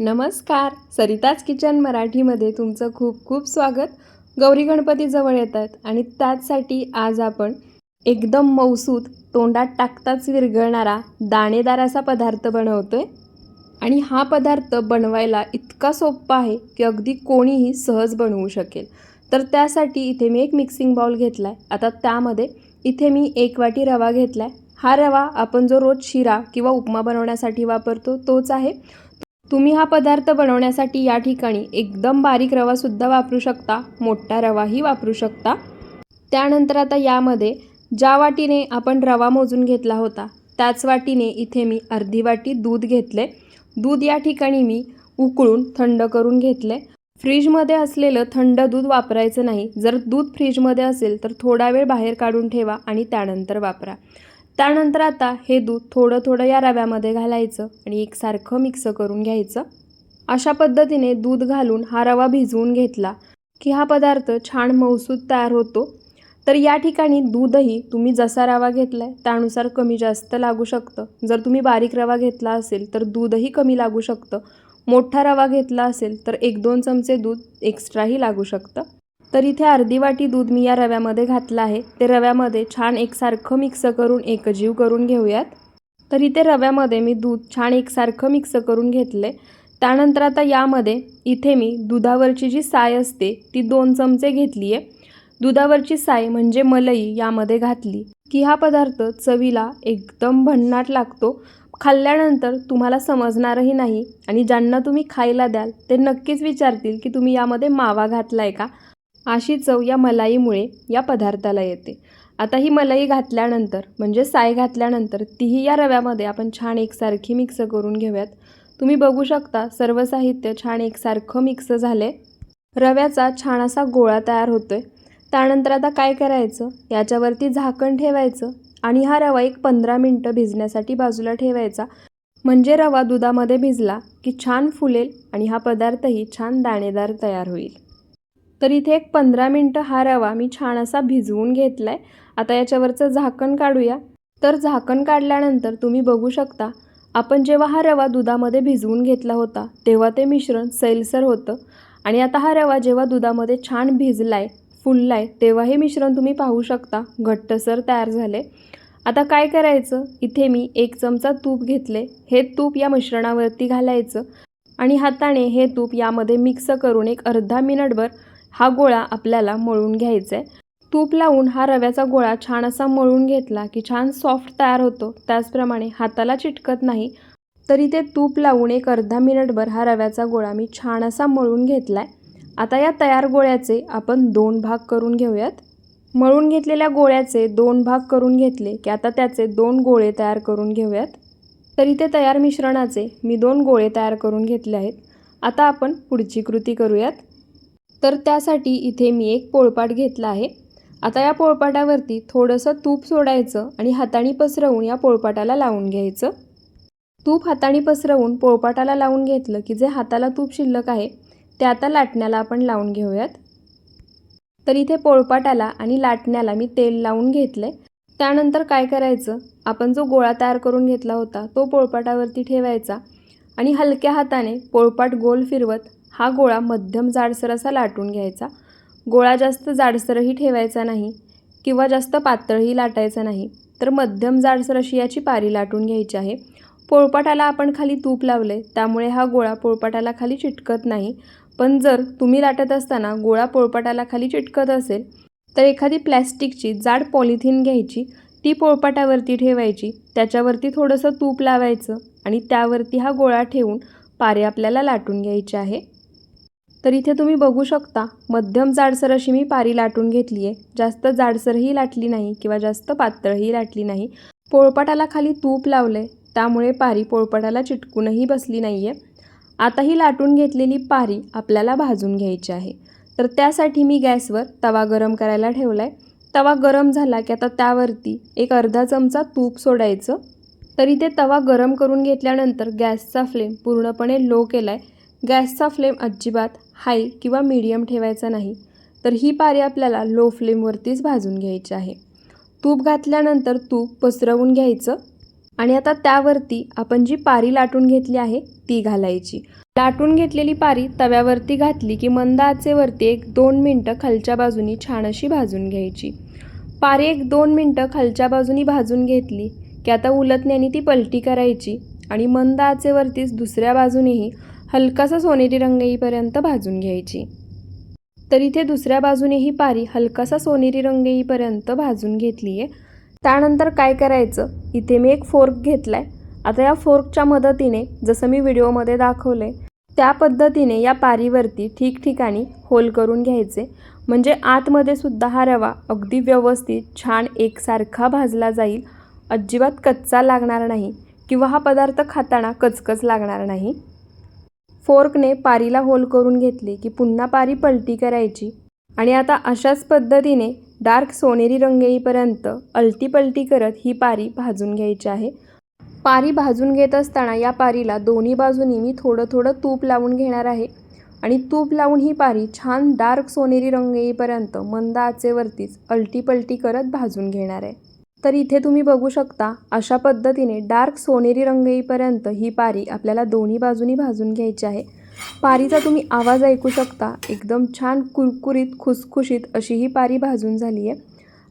नमस्कार. सरिताज किचन मराठीमध्ये तुमचं खूप खूप स्वागत. गौरी गणपती जवळ येतात आणि त्याचसाठी आज आपण एकदम मौसूत तोंडात टाकताच विरघळणारा दाणेदार असा पदार्थ बनवतोय. आणि हा पदार्थ बनवायला इतका सोपा आहे की अगदी कोणीही सहज बनवू शकेल. तर त्यासाठी इथे मी एक मिक्सिंग बाउल घेतला आहे आता त्यामध्ये इथे मी एक वाटी रवा घेतला आहे हा रवा आपण जो रोज शिरा किंवा उपमा बनवण्यासाठी वापरतो तोच आहे. तुम्ही हा पदार्थ बनवण्यासाठी या ठिकाणी एकदम बारीक रवासुद्धा वापरू शकता मोठा रवाही वापरू शकता. त्यानंतर आता यामध्ये ज्या वाटीने आपण रवा मोजून घेतला होता त्याच वाटीने इथे मी अर्धी वाटी दूध घेतले. दूध या ठिकाणी मी उकळून थंड करून घेतले. फ्रीजमध्ये असलेलं थंड दूध वापरायचं नाही. जर दूध फ्रीजमध्ये असेल तर थोडा वेळ बाहेर काढून ठेवा आणि त्यानंतर वापरा. त्यानंतर आता हे दूध थोडं थोडं या रव्यामध्ये घालायचं आणि एकसारखं मिक्स करून घ्यायचं. अशा पद्धतीने दूध घालून हा रवा भिजवून घेतला की हा पदार्थ छान मौसूद तयार होतो. तर या ठिकाणी दूधही तुम्ही जसा रवा घेतला आहे त्यानुसार कमी जास्त लागू शकतं. जर तुम्ही बारीक रवा घेतला असेल तर दूधही कमी लागू शकतं. मोठा रवा घेतला असेल तर एक दोन चमचे दूध एक्स्ट्राही लागू शकतं. तर इथे अर्धी वाटी दूध मी या रव्यामध्ये घातलं आहे. ते रव्यामध्ये छान एकसारखं मिक्स करून एकजीव करून घेऊयात. तर इथे रव्यामध्ये मी दूध छान एकसारखं मिक्स करून घेतले. त्यानंतर आता यामध्ये इथे मी दुधावरची जी साय असते ती दोन चमचे घेतली आहे दुधावरची साय म्हणजे मलई यामध्ये घातली. की हा पदार्थ चवीला एकदम भन्नाट लागतो. खाल्ल्यानंतर तुम्हाला समजणारही नाही आणि ज्यांना तुम्ही खायला द्याल ते नक्कीच विचारतील की तुम्ही यामध्ये मावा घातला आहे का? अशी चव या मलाईमुळे या पदार्थाला येते. आता ही मलाई घातल्यानंतर म्हणजे साय घातल्यानंतर तीही या रव्यामध्ये आपण छान एकसारखी मिक्स करून घेऊयात. तुम्ही बघू शकता सर्व साहित्य छान एकसारखं मिक्स झाले. रव्याचा छान असा गोळा तयार होतो आहे त्यानंतर आता काय करायचं? याच्यावरती झाकण ठेवायचं आणि हा रवा एक पंधरा मिनटं भिजण्यासाठी बाजूला ठेवायचा. म्हणजे रवा दुधामध्ये भिजला की छान फुलेल आणि हा पदार्थही छान दाणेदार तयार होईल. तर इथे एक पंधरा मिनटं हा रवा मी छान असा भिजवून घेतला आहे आता याच्यावरचं झाकण काढूया. तर झाकण काढल्यानंतर तुम्ही बघू शकता आपण जेव्हा हा रवा दुधामध्ये भिजवून घेतला होता तेव्हा ते मिश्रण सैलसर होतं. आणि आता हा रवा जेव्हा दुधामध्ये छान भिजला आहे फुलला आहे तेव्हा हे मिश्रण तुम्ही पाहू शकता घट्टसर तयार झाले आता काय करायचं? इथे मी एक चमचा तूप घेतले हे तूप या मिश्रणावरती घालायचं. आणि हाताने हे तूप यामध्ये मिक्स करून एक अर्धा मिनिटभर हा गोळा आपल्याला मळून घ्यायचा. आहे तूप लावून हा रव्याचा गोळा छान असा मळून घेतला की छान सॉफ्ट तयार होतो. त्याचप्रमाणे हाताला चिटकत नाही तरी ते तूप लावून एक अर्धा मिनिटभर हा रव्याचा गोळा मी छान असा मळून घेतला आहे आता या तयार गोळ्याचे आपण दोन भाग करून घेऊयात. मळून घेतलेल्या गोळ्याचे दोन भाग करून घेतले की आता त्याचे दोन गोळे तयार करून घेऊयात. तरी ते तयार मिश्रणाचे मी दोन गोळे तयार करून घेतले आहेत. आता आपण पुढची कृती करूयात. तर त्यासाठी इथे मी एक पोळपाट घेतला आहे. आता या पोळपाटावरती थोडंसं तूप सोडायचं आणि हाताने पसरवून या पोळपाटाला लावून घ्यायचं. तूप हाताने पसरवून पोळपाटाला लावून घेतलं की जे हाताला तूप शिल्लक आहे ते आता लाटण्याला आपण लावून घेऊयात. तर इथे पोळपाटाला आणि लाटण्याला मी तेल लावून घेतलं आहे त्यानंतर काय करायचं? आपण जो गोळा तयार करून घेतला होता तो पोळपाटावरती ठेवायचा आणि हलक्या हाताने पोळपाट गोल फिरवत हा गोळा मध्यम जाडसर असा लाटून घ्यायचा. गोळा जास्त जाडसरही ठेवायचा नाही किंवा जास्त पातळही लाटायचा नाही तर मध्यम जाडसर अशी याची पारी लाटून घ्यायची आहे. पोळपाटाला आपण खाली तूप लावले त्यामुळे हा गोळा पोळपाटाला खाली चिटकत नाही. पण जर तुम्ही लाटत असताना गोळा पोळपाटाला खाली चिटकत असेल तर एखादी प्लॅस्टिकची जाड पॉलिथिन घ्यायची ती पोळपाटावरती ठेवायची त्याच्यावरती थोडंसं तूप लावायचं आणि त्यावरती हा गोळा ठेवून पारे आपल्याला लाटून घ्यायची आहे. तर इथे तुम्ही बघू शकता मध्यम जाडसर अशी मी पारी लाटून घेतली आहे. जास्त जाडसरही लाटली नाही किंवा जास्त पातळही लाटली नाही. पोळपाटाला खाली तूप लावले त्यामुळे पारी पोळपाटाला चिटकूनही बसली नाही आहे आता ही लाटून घेतलेली पारी आपल्याला भाजून घ्यायची आहे. तर त्यासाठी मी गॅसवर तवा गरम करायला ठेवला आहे तवा गरम झाला की आता त्यावरती एक अर्धा चमचा तूप सोडायचं. तर इथे तवा गरम करून घेतल्यानंतर गॅसचा फ्लेम पूर्णपणे लो केला आहे गॅसचा फ्लेम अजिबात हाय किंवा मीडियम ठेवायचा नाही तर ही पारी आपल्याला लो फ्लेमवरतीच भाजून घ्यायची आहे. तूप घातल्यानंतर तूप पसरवून घ्यायचं आणि आता त्यावरती आपण जी पारी लाटून घेतली आहे ती घालायची. लाटून घेतलेली पारी तव्यावरती घातली की मंद आचेवरती एक दोन मिनटं खालच्या बाजूनी छान अशी भाजून घ्यायची. पारी एक दोन मिनटं खालच्या बाजूनी भाजून घेतली की आता उलटण्याने ती पलटी करायची आणि मंद आचेवरतीच दुसऱ्या बाजूनेही हलकासा सोनेरी रंग येईपर्यंत भाजून घ्यायची. तर इथे दुसऱ्या बाजूने ही पारी हलकासा सोनेरी रंग येईपर्यंत भाजून घेतली आहे त्यानंतर काय करायचं? इथे मी एक फोर्क घेतला आहे आता या फोर्कच्या मदतीने जसं मी व्हिडिओमध्ये दाखवलं आहे त्या पद्धतीने या पारीवरती ठिकठिकाणी होल करून घ्यायचे. म्हणजे आतमध्ये सुद्धा हा रवा अगदी व्यवस्थित छान एकसारखा भाजला जाईल. अजिबात कच्चा लागणार नाही. किंवा हा पदार्थ खाताना कचकच लागणार नाही. फोर्कने पारीला होल करून घेतले की पुन्हा पारी पलटी करायची आणि आता अशाच पद्धतीने डार्क सोनेरी रंग येईपर्यंत अलटीपलटी करत ही पारी भाजून घ्यायची आहे. पारी भाजून घेत असताना या पारीला दोन्ही बाजूनी मी थोडं थोडं तूप लावून घेणार आहे आणि तूप लावून ही पारी छान डार्क सोनेरी रंग येईपर्यंत मंद आचेवरतीच अलटीपलटी करत भाजून घेणार आहे. तर इथे तुम्ही बघू शकता अशा पद्धतीने डार्क सोनेरी रंग येईपर्यंत ही पारी आपल्याला दोन्ही बाजूनी भाजून घ्यायची आहे. पारीचा तुम्ही आवाज ऐकू शकता एकदम छान कुरकुरीत खुसखुशीत अशी ही पारी भाजून झाली आहे.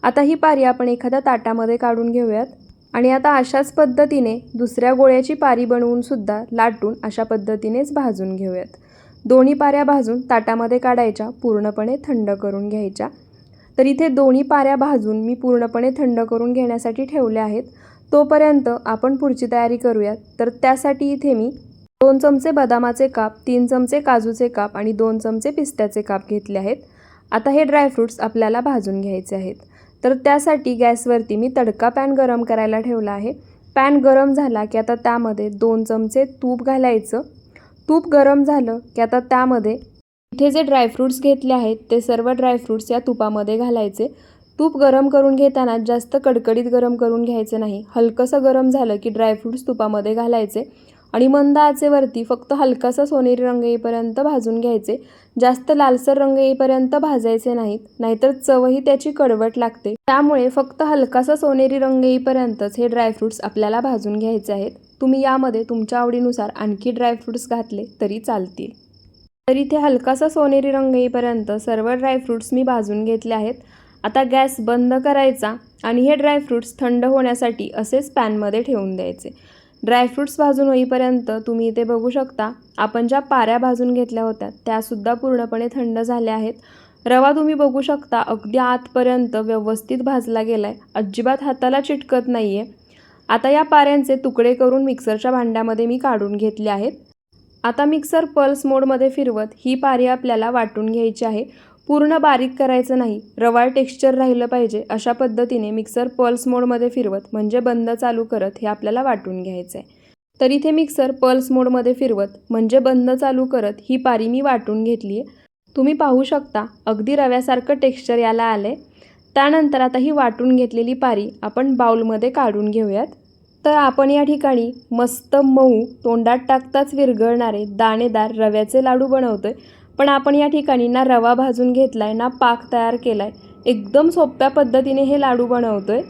आता ही पारी आपण एखाद्या ताटामध्ये काढून घेऊयात. आणि आता अशाच पद्धतीने दुसऱ्या गोळ्याची पारी बनवून सुद्धा लाटून अशा पद्धतीनेच भाजून घेऊयात. दोन्ही पाऱ्या भाजून ताटामध्ये काढायच्या पूर्णपणे थंड करून घ्यायच्या. तर इथे दोन्ही पाऱ्या भाजून मी पूर्णपणे थंड करून घेण्यासाठी ठेवल्या आहेत. तोपर्यंत आपण पुढची तयारी करूयात. तर त्यासाठी इथे मी दोन चमचे बदामाचे काप तीन चमचे काजूचे काप आणि दोन चमचे पिस्त्याचे काप घेतले आहेत. आता हे ड्रायफ्रूट्स आपल्याला भाजून घ्यायचे आहेत. तर त्यासाठी गॅसवरती मी तडका पॅन गरम करायला ठेवला आहे. पॅन गरम झाला की आता त्यामध्ये दोन चमचे तूप घालायचं. तूप गरम झालं की आता त्यामध्ये इथे जे ड्रायफ्रूट्स घेतले आहेत ते सर्व ड्रायफ्रूट्स या तुपामध्ये घालायचे. तूप गरम करून घेताना जास्त कडकडीत गरम करून घ्यायचं नाही. हलकंसं गरम झालं की ड्रायफ्रूट्स तुपामध्ये घालायचे. आणि मंद आचेवरती फक्त हलकासा सोनेरी रंग येईपर्यंत भाजून घ्यायचे. जास्त लालसर रंग येईपर्यंत भाजायचे नाहीत नाहीतर चवही त्याची कडवट लागते. त्यामुळे फक्त हलकासा सोनेरी रंग येईपर्यंतच हे ड्रायफ्रूट्स आपल्याला भाजून घ्यायचे आहेत. तुम्ही यामध्ये तुमच्या आवडीनुसार आणखी ड्रायफ्रूट्स घातले तरी चालतील. तर इथे हलकासा सोनेरी रंग येईपर्यंत सर्व ड्रायफ्रूट्स मी भाजून घेतले आहेत. आता गॅस बंद करायचा आणि हे ड्रायफ्रूट्स थंड होण्यासाठी असेच पॅनमध्ये ठेवून द्यायचे. ड्रायफ्रूट्स भाजून होईपर्यंत तुम्ही इथे बघू शकता आपण ज्या पाऱ्या भाजून घेतल्या होत्या त्यासुद्धा पूर्णपणे थंड झाल्या आहेत. रवा तुम्ही बघू शकता अगदी आतपर्यंत व्यवस्थित भाजला गेला आहे अजिबात हाताला चिटकत नाही आहे आता या पाऱ्यांचे तुकडे करून मिक्सरच्या भांड्यामध्ये मी काढून घेतले आहेत. आता मिक्सर पल्स मोडमध्ये फिरवत ही पारी आपल्याला वाटून घ्यायची आहे. पूर्ण बारीक करायचं नाही. रवाळ टेक्स्चर राहिलं पाहिजे अशा पद्धतीने मिक्सर पल्स मोडमध्ये फिरवत म्हणजे बंद चालू करत हे आपल्याला वाटून घ्यायचं आहे तर इथे मिक्सर पल्स मोडमध्ये फिरवत म्हणजे बंद चालू करत ही पारी मी वाटून घेतली आहे. तुम्ही पाहू शकता अगदी रव्यासारखं टेक्स्चर याला आलं आहे त्यानंतर आता ही वाटून घेतलेली पारी आपण बाउलमध्ये काढून घेऊयात. तर आपण या ठिकाणी मस्त मऊ तोंडात टाकताच विरघळणारे दाणेदार रव्याचे लाडू बनवतोय. पण आपण या ठिकाणी ना रवा भाजून घेतलाय ना पाक तयार केलाय. एकदम सोप्या पद्धतीने हे लाडू बनवतोय.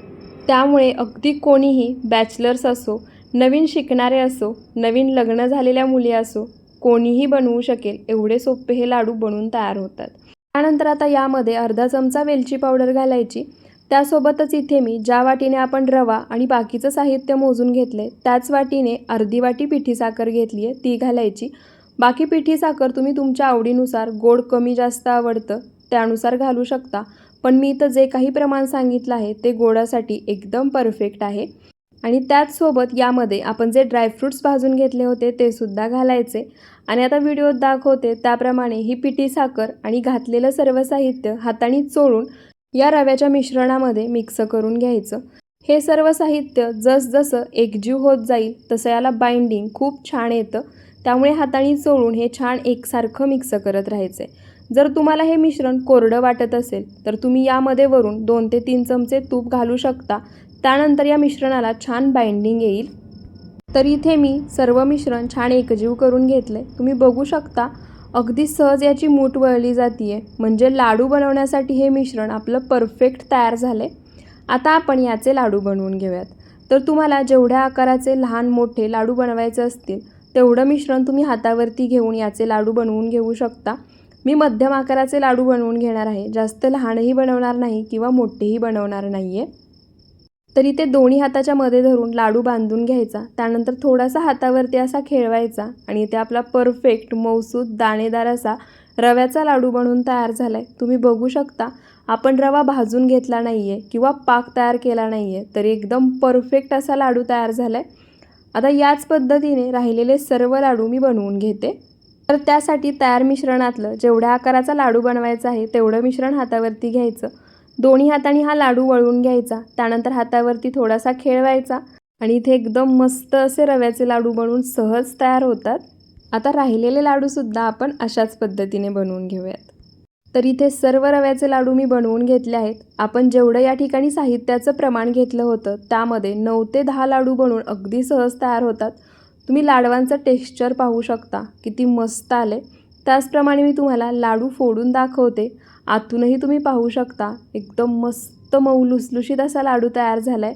त्यामुळे अगदी कोणीही बॅचलर्स असो नवीन शिकणारे असो नवीन लग्न झालेल्या मुली असो कोणीही बनवू शकेल एवढे सोपे हे लाडू बनवून तयार होतात. त्यानंतर आता यामध्ये अर्धा चमचा वेलची पावडर घालायची. त्यासोबतच इथे मी ज्या वाटीने आपण रवा आणि बाकीचं साहित्य मोजून घेतले त्याच वाटीने अर्धी वाटी पिठी साखर घेतली आहे ती घालायची. बाकी पिठी साखर तुम्ही तुमच्या आवडीनुसार गोड कमी जास्त आवडतं त्यानुसार घालू शकता. पण मी इथं जे काही प्रमाण सांगितलं आहे ते गोडासाठी एकदम परफेक्ट आहे. आणि त्याचसोबत यामध्ये आपण जे ड्रायफ्रूट्स भाजून घेतले होते ते सुद्धा घालायचे. आणि आता व्हिडिओत दाखवते त्याप्रमाणे ही पिठी साखर आणि घातलेलं सर्व साहित्य हाताने चोळून या रव्याच्या मिश्रणामध्ये मिक्स करून घ्यायचं. हे सर्व साहित्य जसजसं एकजीव होत जाईल तसं याला बाइंडिंग खूप छान येतं. त्यामुळे हाताने चोळून हे छान एकसारखं मिक्स करत राहायचं आहे जर तुम्हाला हे मिश्रण कोरडं वाटत असेल तर तुम्ही यामध्ये वरून दोन ते तीन चमचे तूप घालू शकता. त्यानंतर या मिश्रणाला छान बाइंडिंग येईल. तर इथे मी सर्व मिश्रण छान एकजीव करून घेतले तुम्ही बघू शकता अगदी सहज याची मूठ वळली जाते म्हणजे लाडू बनवण्यासाठी हे मिश्रण आपलं परफेक्ट तयार झाले आता आपण याचे लाडू बनवून घेऊयात. तर तुम्हाला जेवढ्या आकाराचे लहान मोठे लाडू बनवायचे असतील तेवढं मिश्रण तुम्ही हातावरती घेऊन याचे लाडू बनवून घेऊ शकता. मी मध्यम आकाराचे लाडू बनवून घेणार आहे. जास्त लहानही बनवणार नाही किंवा मोठेही बनवणार नाही आहे तरी ते दोन्ही हाताच्या मध्ये धरून लाडू बांधून घ्यायचा. त्यानंतर थोडासा हातावरती असा खेळवायचा आणि ते आपला परफेक्ट मौसूद दाणेदार असा रव्याचा लाडू बनवून तयार झाला आहे तुम्ही बघू शकता आपण रवा भाजून घेतला नाही आहे किंवा पाक तयार केला नाही आहे तरी एकदम परफेक्ट असा लाडू तयार झाला आहे आता याच पद्धतीने राहिलेले सर्व लाडू मी बनवून घेते. तर त्यासाठी तयार मिश्रणातलं जेवढ्या आकाराचा लाडू बनवायचा आहे तेवढं मिश्रण हातावरती घ्यायचं. दोन्ही हाताने हा लाडू वळवून घ्यायचा. त्यानंतर हातावरती थोडासा खेळवायचा आणि इथे एकदम मस्त असे रव्याचे लाडू बनवून सहज तयार होतात. आता राहिलेले लाडूसुद्धा आपण अशाच पद्धतीने बनवून घेऊयात. तर इथे सर्व रव्याचे लाडू मी बनवून घेतले आहेत. आपण जेवढं या ठिकाणी साहित्याचं प्रमाण घेतलं होतं त्यामध्ये नऊ ते दहा लाडू बनवून अगदी सहज तयार होतात. तुम्ही लाडवांचं टेक्स्चर पाहू शकता किती मस्त आले. त्याचप्रमाणे मी तुम्हाला लाडू फोडून दाखवते. आतूनही तुम्ही पाहू शकता एकदम मस्त मऊ लुसलुशीत असा लाडू तयार झाला आहे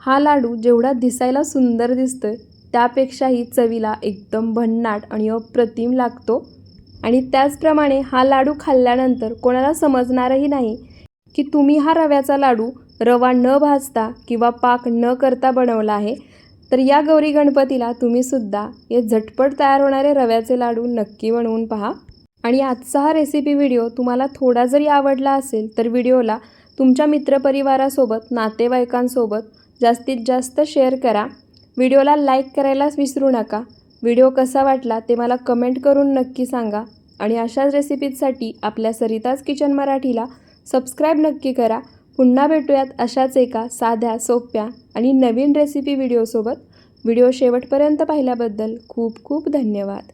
हा लाडू जेवढा दिसायला सुंदर दिसतो आहे त्यापेक्षाही चवीला एकदम भन्नाट आणि अप्रतिम लागतो. आणि त्याचप्रमाणे हा लाडू खाल्ल्यानंतर कोणाला समजणारही नाही की तुम्ही हा रव्याचा लाडू रवा न भाजता किंवा पाक न करता बनवला आहे तर या गौरी गणपतीला तुम्हीसुद्धा हे झटपट तयार होणारे रव्याचे लाडू नक्की बनवून पहा. आणि आजचा हा रेसिपी व्हिडिओ तुम्हाला थोडा जरी आवडला असेल तर व्हिडिओला तुमच्या मित्रपरिवारासोबत नातेवाईकांसोबत जास्तीत जास्त शेअर करा. व्हिडिओला लाईक करायलाच विसरू नका. व्हिडिओ कसा वाटला ते मला कमेंट करून नक्की सांगा. आणि अशाच रेसिपीजसाठी आपल्या सरिताज किचन मराठीला सबस्क्राईब नक्की करा. पुन्हा भेटूयात अशाच एका साध्या सोप्या आणि नवीन रेसिपी व्हिडिओसोबत व्हिडिओ शेवटपर्यंत पाहिल्याबद्दल खूप खूप धन्यवाद.